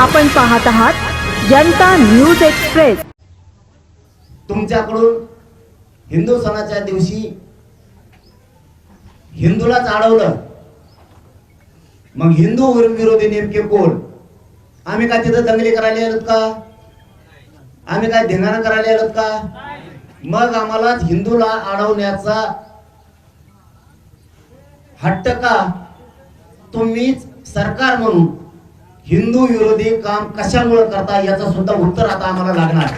आपण पाहत आहात जनता न्यूज एक्सप्रेस. तुमच्याकडून हिंदू सणाच्या दिवशी हिंदूलाच अडवलं मग हिंदू विरोधी नेमके कोण? आम्ही काय तिथं दंगली करायला आलोत का? आम्ही काय धिंगाणा करायला आलोत का? मग आम्हाला हिंदूला अडवण्याचा हट्ट का? तुम्हीच सरकार म्हणून हिंदू विरोधी काम कशामुळे करता याचं सुद्धा उत्तर आता आम्हाला लागणार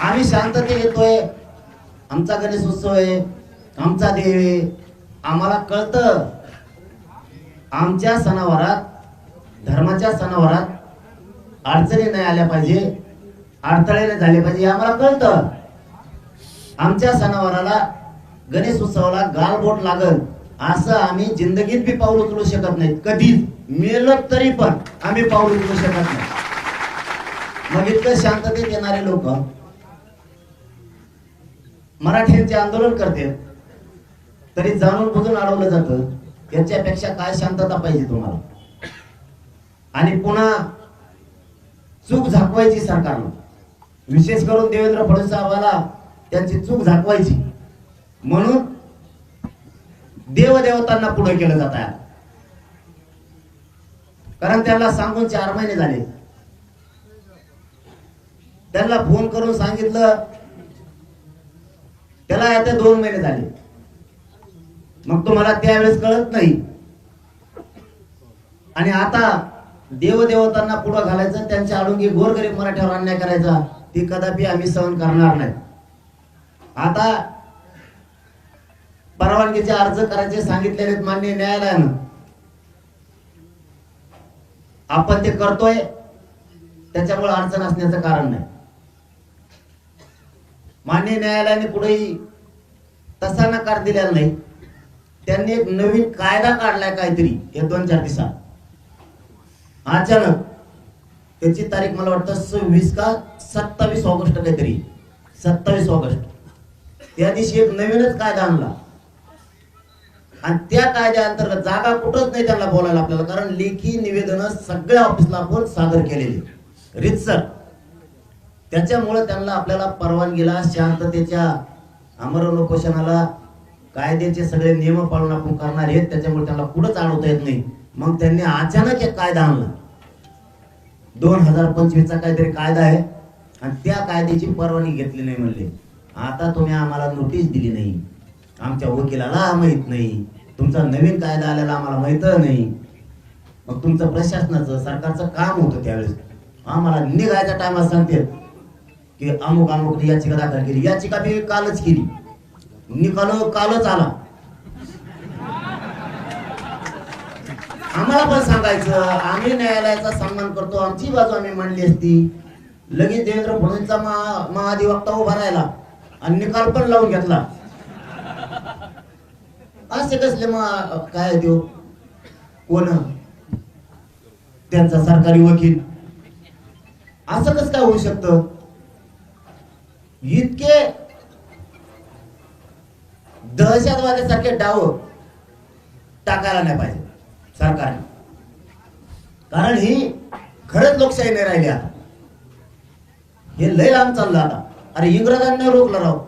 आम्ही शांतते येतोय. आमचा गणेश उत्सव आहे. आमचा देव आहे. आम्हाला कळतं. आमच्या सणावारात धर्माच्या सणावारात अडचणी नाही आल्या पाहिजे. अडथळे नाही झाले पाहिजे आम्हाला कळतं. आमच्या सणावाराला गणेश उत्सवाला गालबोट लागल. असं आम्ही जिंदगीत बी पाऊल उचलू शकत नाही कधीच. मेलं तरी पण आम्ही पाऊल उचलू शकत नाही. मग इतकं शांततेत येणारे लोक मराठ्यांचे आंदोलन करते तरी जाणून बुजून अडवलं जातं याच्यापेक्षा काय शांतता पाहिजे तुम्हाला? आणि पुन्हा चूक झाकवायची सरकारनं. विशेष करून देवेंद्र फडणवीस साहेबाला त्यांची चूक झाकवायची. म्हणून देवदेवतांना पुढे केलं जात आहे. कारण त्यांना सांगून चार महिने झाले. त्यांना फोन करून सांगितलं त्याला आता दोन महिने झाले. मग तुम्हाला त्यावेळेस कळत नाही. आणि आता देवदेवतांना पुढं घालायचं त्यांच्या आडुंगी गोरगरीब मराठ्यावर अन्याय करायचा ती कदापि आम्ही सहन करणार नाही. आता परवानगीचे अर्ज करायचे सांगितलेले आहेत मान्य न्यायालयानं. आपण ते करतोय त्याच्यामुळे अडचण असण्याचं कारण नाही. मान्य न्यायालयाने कुठेही तसा नकार दिलेला नाही. त्यांनी एक नवीन कायदा काढलाय काहीतरी या दोन चार दिवसात. अचानक त्याची तारीख मला वाटतं सव्वीस का सत्तावीस ऑगस्ट काहीतरी. सत्तावीस ऑगस्ट. त्या दिवशी एक नवीनच कायदा आणला. आणि त्या कायद्या अंतर्गत जागा कुठंच नाही त्यांना बोलायला आपल्याला कारण लेखी निवेदन सगळ्या ऑफिसला आपण सादर केलेली रितसर. त्याच्यामुळे त्यांना आपल्याला परवानगीला शांततेच्या आमरण कायद्याचे सगळे नियम पाळून आपण करणार आहेत त्याच्यामुळे त्यांना कुठंच अडवता येत नाही. मग त्यांनी अचानक एक कायदा आणला. दोन हजार पंचवीसचा काहीतरी कायदा आहे आणि त्या कायद्याची परवानगी घेतली नाही म्हणले. आता तुम्ही आम्हाला नोटीस दिली नाही. आमच्या वकिलाला माहीत नाही. तुमचा नवीन कायदा आलेला आम्हाला माहीत नाही. मग तुमचं प्रशासनाचं सरकारचं काम होतं त्यावेळेस. आम्हाला निघायच्या टायमात सांगते की अमुक अमुक याचिका दाखल केली. याचिका मी कालच केली. निकाल कालच आला. आम्हाला पण सांगायचं आम्ही न्यायालयाचा सन्मान करतो. आमची बाजू आम्ही मांडली असती. लगेच देवेंद्र फडणवीसचा महा महाधिवक्ता उभा राहिला आणि निकाल पण लावून घेतला. असे कसले मग काय देऊ कोण? त्यांचा सरकारी वकील. असं कसं काय होऊ शकत? इतके दहशतवाद्यासारखे डाव टाकायला नाही पाहिजे सरकारने. कारण ही खरंच लोकशाही नाही राहिली आता. हे लय लांब चाललं आता. अरे इंग्रजांना रोखलं राव.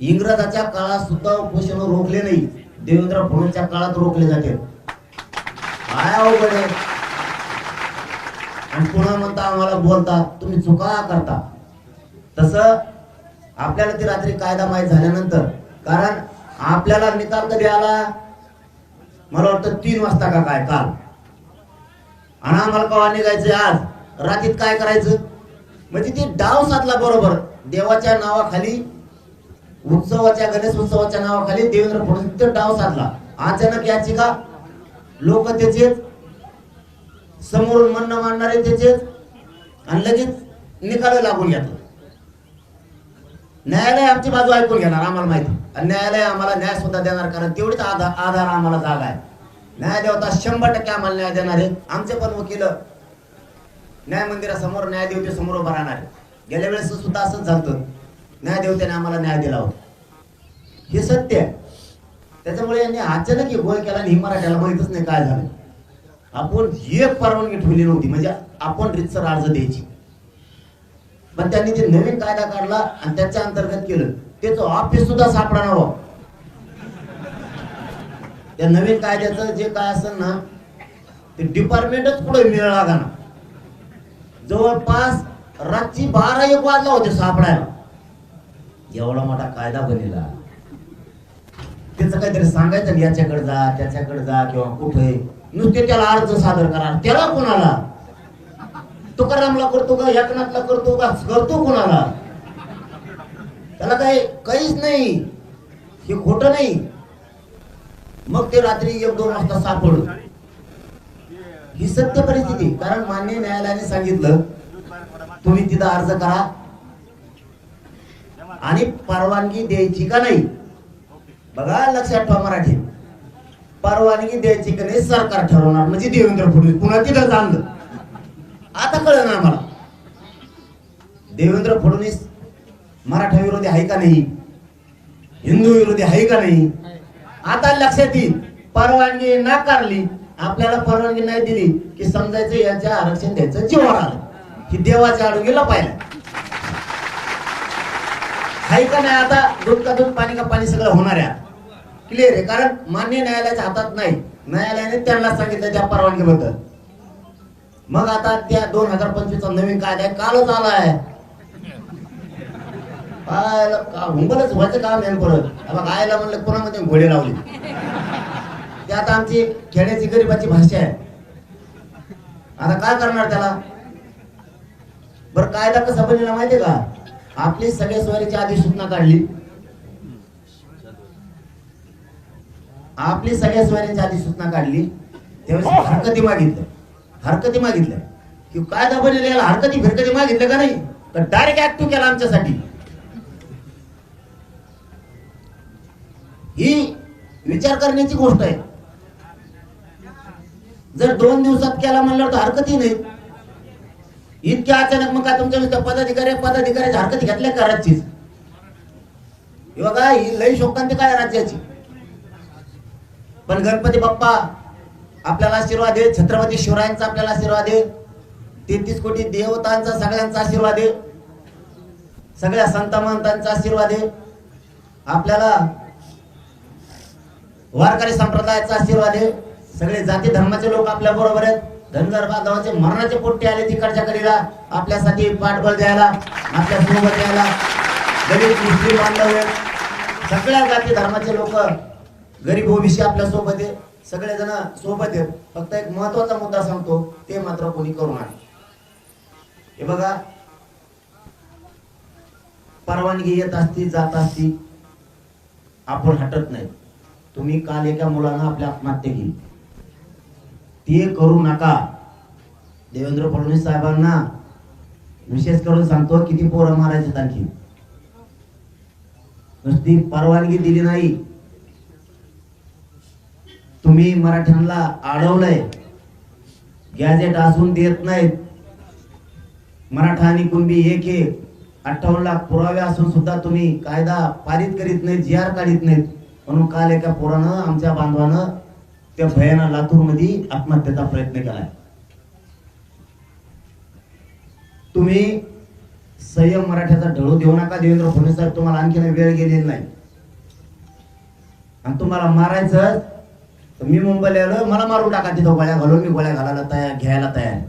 इंग्रजाच्या काळात सुद्धा उपोषण रोखले नाही. देवेंद्र फडणवीसच्या काळात रोखले जाते. काय अवघड आहे? आणि पुन्हा म्हणता आम्हाला बोलता तुम्ही चुका करता. तस आपल्याला ती रात्री कायदा माहीत झाल्यानंतर कारण आपल्याला निकाल कधी आला मला वाटतं तीन वाजता का काय काल. आणि आम्हाला कवा निघायचं आज? रात्रीत काय करायचं? म्हणजे ती डाव साधला बरोबर. देवाच्या नावाखाली उत्सवाच्या गणेश उत्सवाच्या नावाखाली देवेंद्र फडणवीस डाव साधला. अचानक याचिका लोक त्याचेच समोरून म्हणणं मांडणारे त्याचेच आणि लगेच निकाल लागून घेत न्यायालय आमची बाजू ऐकून घेणार आम्हाला माहिती. आणि न्यायालय आम्हाला न्याय सुद्धा देणार कारण तेवढीच आधार आधार आम्हाला जागा आहे. न्याय देवता शंभर टक्के आम्हाला न्याय देणार आहे. आमचे पण वकील न्याय मंदिरासमोर न्यायदेवते समोर उभा राहणार गेल्या वेळेस सुद्धा असंच झालं न्यायदेवतेने आम्हाला न्याय दिला होता. हे सत्य आहे. त्याच्यामुळे यांनी अचानक हे गोळ केला आणि ही मराठ्याला माहितच नाही काय झालं. आपण एक परवानगी ठेवली नव्हती म्हणजे आपण रितसर अर्ज द्यायची. पण त्यांनी ते नवीन कायदा काढला आणि त्याच्या अंतर्गत केलं त्याचं ऑफिस सुद्धा सापडणार नव्हतं हो. त्या नवीन कायद्याचं जे काय असेल ना ते डिपार्टमेंटच पुढे मिळ लागा ना जवळपास रातची बारा एक वाजला होते सापडायला. एवढा मोठा कायदा बनेला त्याचं काहीतरी सांगायचं याच्याकडे जा त्याच्याकडे जा किंवा कुठे. नुसते त्याला अर्ज सादर करा. त्याला कोणाला? तुकारामला करतो का? एकनाथला करतो का? करतो कोणाला? त्याला काही काहीच नाही. हे खोट नाही. मग ते रात्री एक दोन वाजता सापड. ही सत्य परिस्थिती कारण मान्य न्यायालयाने सांगितलं तुम्ही तिथं अर्ज करा. आणि परवानगी द्यायची का नाही? बघा लक्षात ठेवा मराठी. परवानगी द्यायची का नाही सरकार ठरवणार. म्हणजे देवेंद्र फडणवीस पुन्हा तिथं जाणलं. आता कळलं ना आम्हाला देवेंद्र फडणवीस मराठा विरोधी आहे का नाही? हिंदू विरोधी आहे का नाही? आता लक्षात येईल. परवानगी नाकारली आपल्याला परवानगी नाही दिली की समजायचं याच्या आरक्षण द्यायचं जीवन आलं. ही देवाच्या आडुगीला पाहिलं. आहे का नाही आता? दूध का दूध पाणी का पाणी सगळं होणार आहे क्लिअर आहे. कारण मान्य न्यायालयाच्या हातात नाही. न्यायालयाने त्यांना सांगितलं त्या परवानगीबद्दल. मग आता त्या दोन हजार पंचवीस चा नवीन कायदा कालच आला आहे. का हुंबलच व्हायचं काम आहे परत. आता गायला म्हणलं कोणामध्ये घोडे लावले. ते आता आमची खेड्याची गरीबाची भाषा आहे. आता काय करणार त्याला? बरं कायदा कसा बनलेला माहितीये का? आपली सगळ्या स्वारीची अधिसूचना काढली. आपली सगळ्या स्वाऱ्यांची अधिसूचना काढली. त्यावेळेस हरकती मागितल्या. हरकती मागितल्या. की कायदा बनलेला हरकती फिरकती मागितल्या का नाही? तर डायरेक्ट ऍक्टिव्ह केला आमच्यासाठी. ही विचार करण्याची गोष्ट आहे. जर दोन दिवसात केला म्हणल्यावर तर हरकतही नाही. इतक्या अचानक मग काय तुमच्या नुसतं पदाधिकारी पदाधिकाऱ्याची हरकत घेतल्या का राज्यचीच हे बघा ही लई शोकांती काय राज्याची? पण गणपती बाप्पा आपल्याला आशीर्वाद दे छत्रपती शिवरायांचा आपल्याला आशीर्वाद दे. तेहतीस कोटी देवतांचा सगळ्यांचा आशीर्वाद दे. सगळ्या संत महंतांचा आशीर्वाद दे. आपल्याला वारकरी संप्रदायाचा आशीर्वाद आहे सगळे जाती धर्माचे लोक आपल्या बरोबर आहेत. धनगर गावाचे मरणाचे पोट्टे आले तिकडच्या कडीला आपल्यासाठी पाठबळ द्यायला आपल्यासोबत द्यायला गरीब मुस्लिम बांधव सगळ्या जाती धर्माचे लोक गरीब ओबीसी आपल्यासोबत आहे. सगळेजण सोबत आहेत. फक्त एक महत्त्वाचा मुद्दा सांगतो ते मात्र कोणी करू नये. हे बघा परवानगी येत असती जात असती आपण हटत नाही. तुम्ही काल एका मुलानं आपल्या आत्महत्या केली. ते करू नका. देवेंद्र फडणवीस साहेबांना विशेष करून सांगतो किती पोरं मारायचे आणखी. नुसती परवानगी दिली नाही. तुम्ही मराठ्यांना अडवलंय. गॅजेट असून देत नाहीत. मराठा आणि कुणबी एक एक. अठ्ठावन्न लाख पुरावे असून सुद्धा तुम्ही कायदा पारित करीत नाहीत जी आर काढीत नाहीत. म्हणून काल एका पोरानं आमच्या बांधवानं त्या भयाना लातूरमध्ये आत्महत्येचा प्रयत्न केलाय. तुम्ही संयम मराठ्याचा ढळू देऊ नका देवेंद्र फडणवीस साहेब तुम्हाला आणखीन वेळ गेलेली नाही. आणि तुम्हाला मारायचं तर मी मुंबईला आलो मला मारून टाका तिथं गोळ्या घालून मी गोळ्या घालायला तयार घ्यायला तयार. आहे.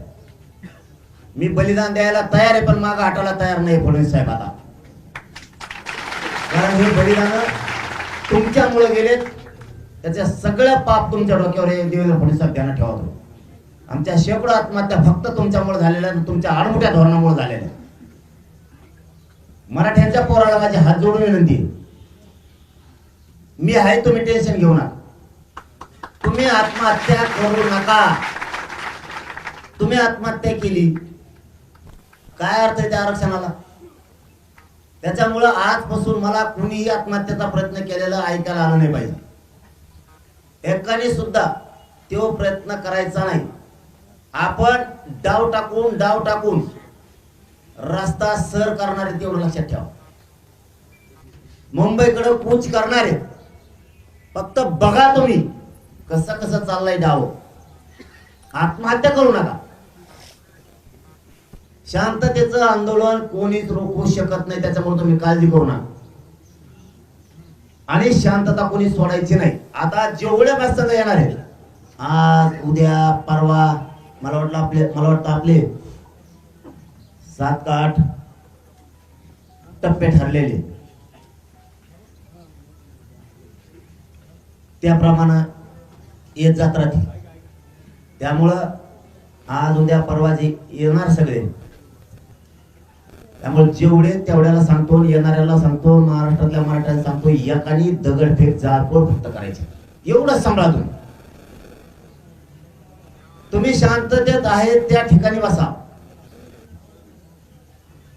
मी बलिदान द्यायला तयार आहे पण माग हटायला तयार नाही फडणवीस साहेब आता. कारण हे बलिदान तुमच्यामुळे गेलेत त्याचे सगळं पाप तुमच्या डोक्यावर हे देवेंद्र फडणवीस साहेब ध्यानात ठेवा आमच्या शेकडो आत्महत्या फक्त तुमच्यामुळे झालेल्या तुमच्या आडमुठ्या धोरणामुळे झालेल्या मराठ्यांच्या पोराला माझी हात जोडून विनंती मी आहे तुम्ही टेन्शन घेऊ नका. तुम्ही आत्महत्या करू नका. तुम्ही आत्महत्या केली. काय अर्थ आहे त्या आरक्षणाला? त्याच्यामुळं आजपासून मला कुणीही आत्महत्येचा प्रयत्न केलेला ऐकायला आलं नाही पाहिजे. एकाने सुद्धा तो प्रयत्न करायचा नाही. आपण डाव टाकून डाव टाकून रस्ता सर करणारे तेवढं लक्षात ठेवा. मुंबईकडे कूच करणारे फक्त बघा तुम्ही कसं कसं चाललंय डाव. आत्महत्या करू नका. शांततेचं आंदोलन कोणीच रोखू शकत नाही त्याच्यामुळे तुम्ही काळजी करू नका. आणि शांतता कोणी सोडायची नाही. आता जेवढ्या प्रसंग येणार आहेत. आज उद्या परवा मला वाटलं आपले मला वाटतं आपले सात का आठ टप्पे ठरलेले. त्याप्रमाणे येत जात राहतील. त्यामुळं आज उद्या परवा जे येणार सगळे त्यामुळे जेवढे तेवढ्याला सांगतो येणाऱ्याला सांगतो महाराष्ट्रातल्या मराठ्याला सांगतो एकानी दगडफेक जाळपोळ फक्त करायची. एवढं सांभाळा तुम्ही. तुम्ही शांततेत आहे त्या ठिकाणी बसा.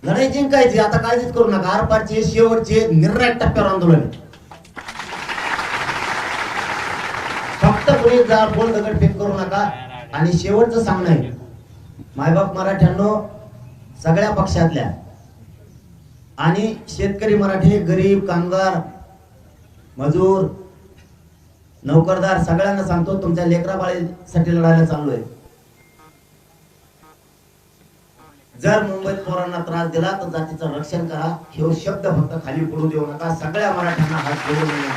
लढाई जिंकायची आता काळजीच करू नका. आरपारचे शेवटचे निर्णायक टप्प्यावर आंदोलन. फक्त कोणी जाळपोळ दगडफेक करू नका. आणि शेवटचं सांगणं आहे मायबाप मराठ्यांनो सगळ्या पक्षातल्या आणि शेतकरी मराठी गरीब कामगार मजूर नोकरदार सगळ्यांना सांगतो तुमच्या लेकरा बाळीसाठी लढायला चालू आहे जर मुंबईत पोरांना त्रास दिला तर जातीचं रक्षण करा. हे शब्द फक्त खाली पडू देऊ नका. सगळ्या मराठ्यांना हात जोडू नये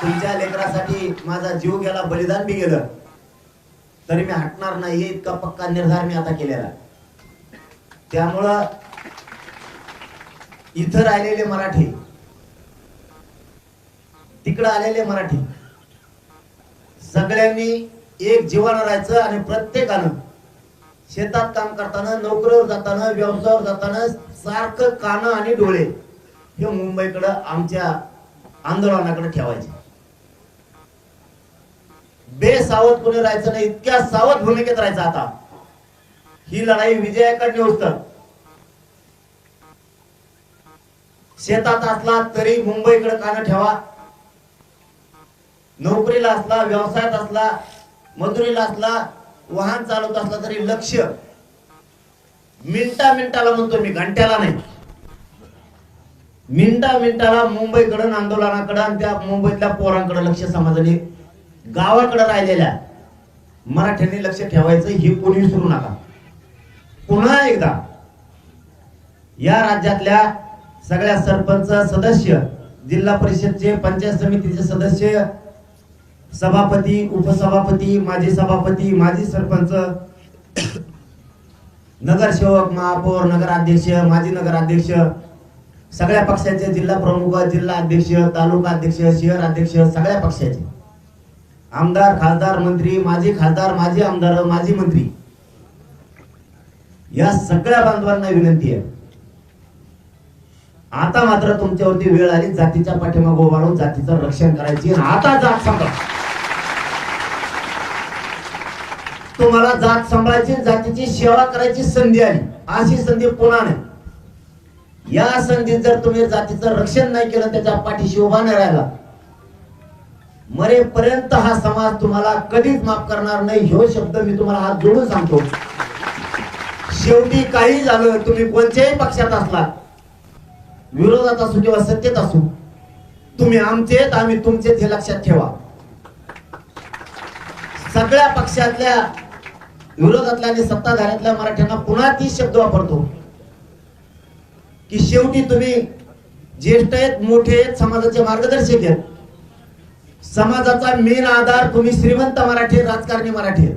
तुमच्या लेकरासाठी माझा जीव गेला बलिदान बी गेलं. तरी मी हटणार नाही इतका पक्का निर्धार मी आता केलेला त्यामुळं इथं राहिलेले मराठी. तिकडं आलेले मराठी. सगळ्यांनी एक जीवन राहायचं आणि प्रत्येकानं शेतात काम करताना नोकरीवर जाताना व्यवसायावर जाताना सारखं कान आणि डोळे हे मुंबईकडं आमच्या आंदोलनाकडे ठेवायचे. बेसावध कोणी राहायचं नाही इतक्या सावध भूमिकेत राहायचं आता. ही लढाई विजयाकडे होतं. शेतात असला तरी मुंबईकडे कान ठेवा. नोकरीला असला व्यवसायात असला मजुरीला असला वाहन चालवत असला तरी लक्ष. मिनटा मिनटाला म्हणतो मी घंट्याला नाही. मिनटा मिनटाला मुंबईकडं आंदोलनाकडं आणि त्या मुंबईतल्या पोरांकडे लक्ष समाजाने गावाकडे राहिलेल्या मराठ्यांनी लक्ष ठेवायचं हे कोणी विसरू नका. पुन्हा एकदा या राज्यातल्या सगळ्या सरपंच सदस्य जिल्हा परिषदचे पंचायत समितीचे सदस्य सभापती उपसभापती माजी सभापती माजी सरपंच नगरसेवक महापौर नगराध्यक्ष माजी नगराध्यक्ष सगळ्या पक्षाचे जिल्हा प्रमुख जिल्हा अध्यक्ष तालुका अध्यक्ष शहर अध्यक्ष सगळ्या पक्षाचे. आमदार खासदार मंत्री माजी खासदार माजी आमदार माजी मंत्री. या सगळ्या बांधवांना विनंती आहे. आता मात्र तुमच्यावरती वेळ आली जातीच्या पाठीमागे उभा राहून जातीचं रक्षण करायची. आणि आता जात सांगा तुम्हाला जात सांभाळायची जातीची सेवा करायची संधी आली. अशी संधी पुन्हा नाही. या संधीत जर तुम्ही जातीचं रक्षण नाही केलं त्याच्या पाठीशी उभा नाही राहिला मरेपर्यंत हा समाज तुम्हाला कधीच माफ करणार नाही. ह्यो शब्द मी तुम्हाला हात जोडून सांगतो. शेवटी काही झालं तुम्ही कोणत्याही पक्षात असला विरोधात असू किंवा सत्तेत असू तुम्ही आमचेत आम्ही तुमचेच हे लक्षात ठेवा. सगळ्या पक्षातल्या विरोधातल्या आणि सत्ताधाऱ्यातल्या मराठ्यांना पुन्हा तीच शब्द वापरतो की शेवटी तुम्ही ज्येष्ठ आहेत मोठे आहेत समाजाचे मार्गदर्शक आहेत. समाजाचा मेन आधार तुम्ही श्रीमंत मराठी राजकारणी मराठी आहेत.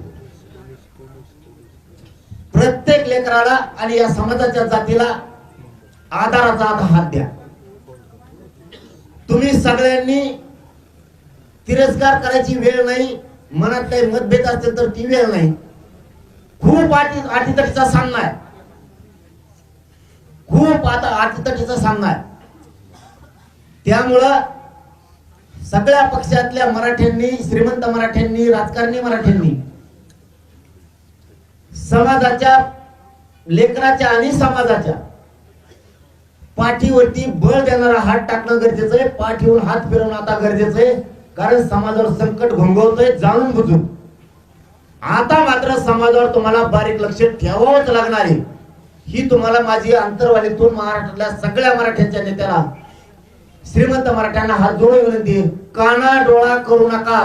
प्रत्येक लेकराला आणि या समाजाच्या जातीला आधाराचा आता हात द्या. तुम्ही सगळ्यांनी तिरस्कार करायची वेळ नाही मनात काही मतभेद असतील तर ती वेळ नाही. खूप आटी आटीतटीचा सामना आहे. खूप आता आटीतटीचा सामना आहे. त्यामुळं सगळ्या पक्षातल्या मराठ्यांनी श्रीमंत मराठ्यांनी राजकारणी मराठ्यांनी समाजाच्या लेकराच्या आणि समाजाच्या पाठीवरती बळ देणारा हात टाकणं गरजेचं आहे. पाठीवर हात फिरवणं आता गरजेचं आहे. कारण समाजावर संकट घोंगवतोय जाणून बुजून. आता मात्र समाजावर तुम्हाला बारीक लक्ष ठेवावंच लागणार आहे. ही तुम्हाला माझी अंतरवालीतून महाराष्ट्रातल्या सगळ्या मराठ्यांच्या नेत्याला श्रीमंत मराठ्यांना हात जोडून विनंती काना डोळा करू नका.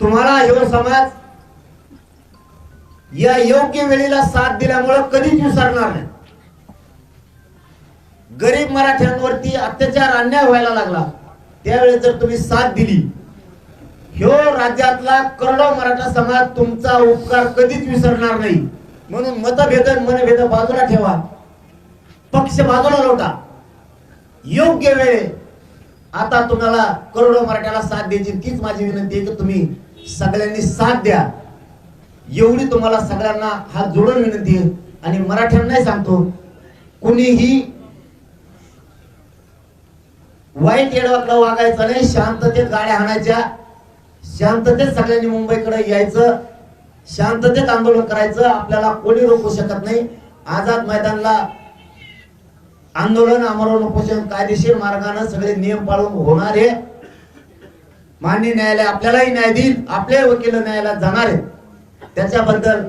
तुम्हाला हे समाज या योग्य वेळेला साथ दिल्यामुळं कधीच विसरणार नाही. गरीब मराठ्यांवरती अत्याचार अन्याय व्हायला लागला. त्यावेळेस जर तुम्ही साथ दिली ह्यो राज्यातला करोडो मराठा समाज तुमचा उपकार कधीच विसरणार नाही. म्हणून मतभेद मनभेद बाजूला ठेवा. पक्ष बाजूला लोटा. योग्य वेळे आता तुम्हाला करोडो मराठ्याला साथ द्यायची तीच माझी विनंती आहे की तुम्ही सगळ्यांनी साथ द्या. एवढी तुम्हाला सगळ्यांना हात जोडून विनंती आहे. आणि मराठ्यांनाही सांगतो कुणीही वाईट येडवाकडं वागायचं नाही शांततेत गाड्या हाणायच्या शांततेत सगळ्यांनी मुंबईकडे यायचं शांततेत आंदोलन करायचं आपल्याला कोणी रोखू शकत नाही. आझाद मैदानला आंदोलन आमरण उपोषण कायदेशीर मार्गाने सगळे नियम पाळून होणार आहे. मान्य न्यायालय आपल्यालाही न्याय देईल आपले वकील न्यायालयात जाणार आहेत त्याच्याबद्दल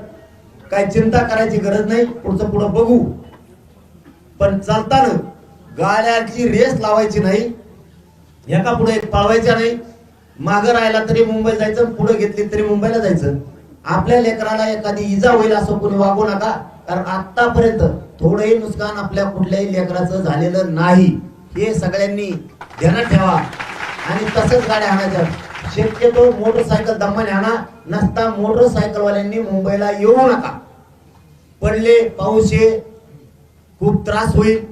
काही चिंता करायची गरज नाही. पुढचं पुढं बघू. पण चालताना गाड्याची रेस लावायची नाही. एका पुढे एक पळवायच्या नाही. मागं राहिला तरी मुंबई जायचं पुढे घेतली तरी मुंबईला जायचं. आपल्या लेकराला एखादी इजा होईल असं कोणी वागू नका. कारण आतापर्यंत थोडंही नुकसान आपल्या कुठल्याही लेकराचं झालेलं नाही. हे सगळ्यांनी ध्यानात ठेवा. आणि तसंच गाड्या आणायच्या. शक्यतो मोटरसायकल दमाने आणा नसता मोटरसायकलवाल्यांनी मुंबईला येऊ नका. पडले पाऊस ये खूप त्रास होईल.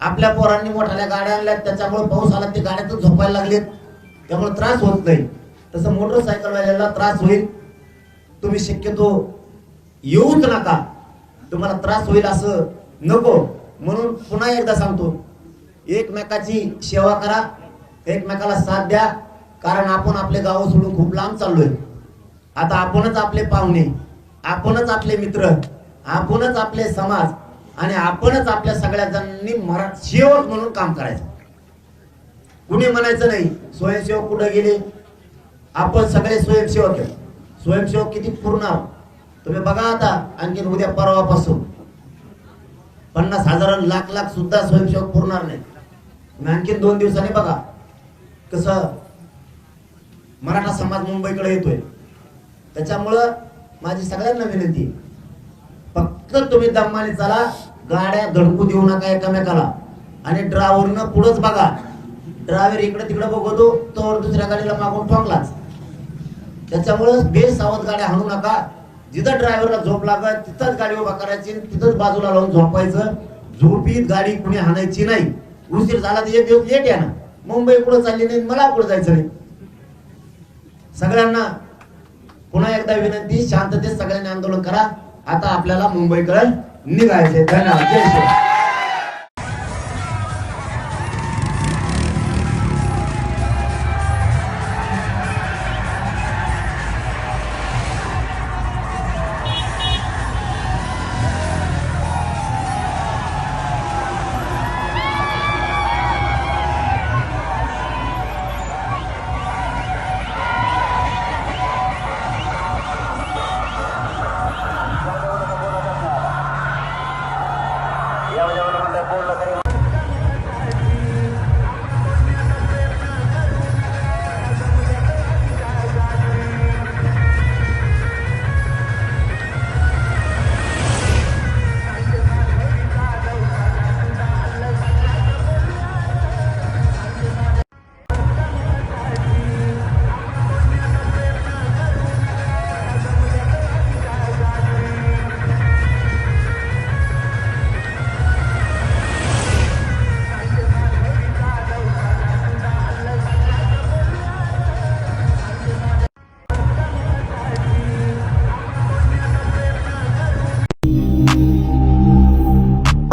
आपल्या पोरांनी मोठाल्या गाड्या आणल्या त्याच्यामुळे पाऊस आला ते गाड्यातच झोपायला लागलेत. त्यामुळे त्रास होत नाही. तसं मोटरसायकलवाल्याला त्रास होईल. तुम्ही शक्यतो येऊच नका. तुम्हाला त्रास होईल असं नको. म्हणून पुन्हा एकदा सांगतो एकमेकाची सेवा करा एकमेकाला साथ द्या. कारण आपण आपले गाव सोडून खूप लांब चाललोय. आता आपणच आपले पाहुणे आपणच आपले मित्र आपणच आपले समाज आणि आपणच आपल्या सगळ्या जणांनी मरा सेवक म्हणून काम करायचं. कुणी म्हणायचं नाही स्वयंसेवक कुठे गेले? आपण सगळे स्वयंसेवक आहे. स्वयंसेवक किती पुरणार तुम्ही बघा आता आणखीन उद्या परवापासून. पन्नास हजार लाख लाख सुद्धा स्वयंसेवक पुरणार नाही तुम्ही आणखीन दोन दिवसांनी बघा. कसं मराठा समाज मुंबईकडे येतोय. त्याच्यामुळं माझी सगळ्यांना विनंती फक्त तुम्ही दम्माने चला गाड्या धडकू देऊ नका एकामेकाला. आणि ड्रायव्हरनं पुढंच बघा ड्रायव्हर इकडे तिकडे बघतो तर दुसऱ्या गाडीला मागून ठोकलाच. त्याच्यामुळं बेसावध गाड्या हाणू नका. जिथं ड्रायव्हरला झोप लागत तिथंच गाडी उभा करायची तिथंच बाजूला लावून झोपायचं. झोपीत गाडी कुणी हाणायची नाही. उशीर झाला तर एक दिवस लेट या ना मुंबई कुठं चालली नाही मला कुठं जायचं नाही. सगळ्यांना पुन्हा एकदा विनंती शांततेत सगळ्यांनी आंदोलन करा. आता आपल्याला मुंबईकडे निघायचे धन्यवाद. जय श्री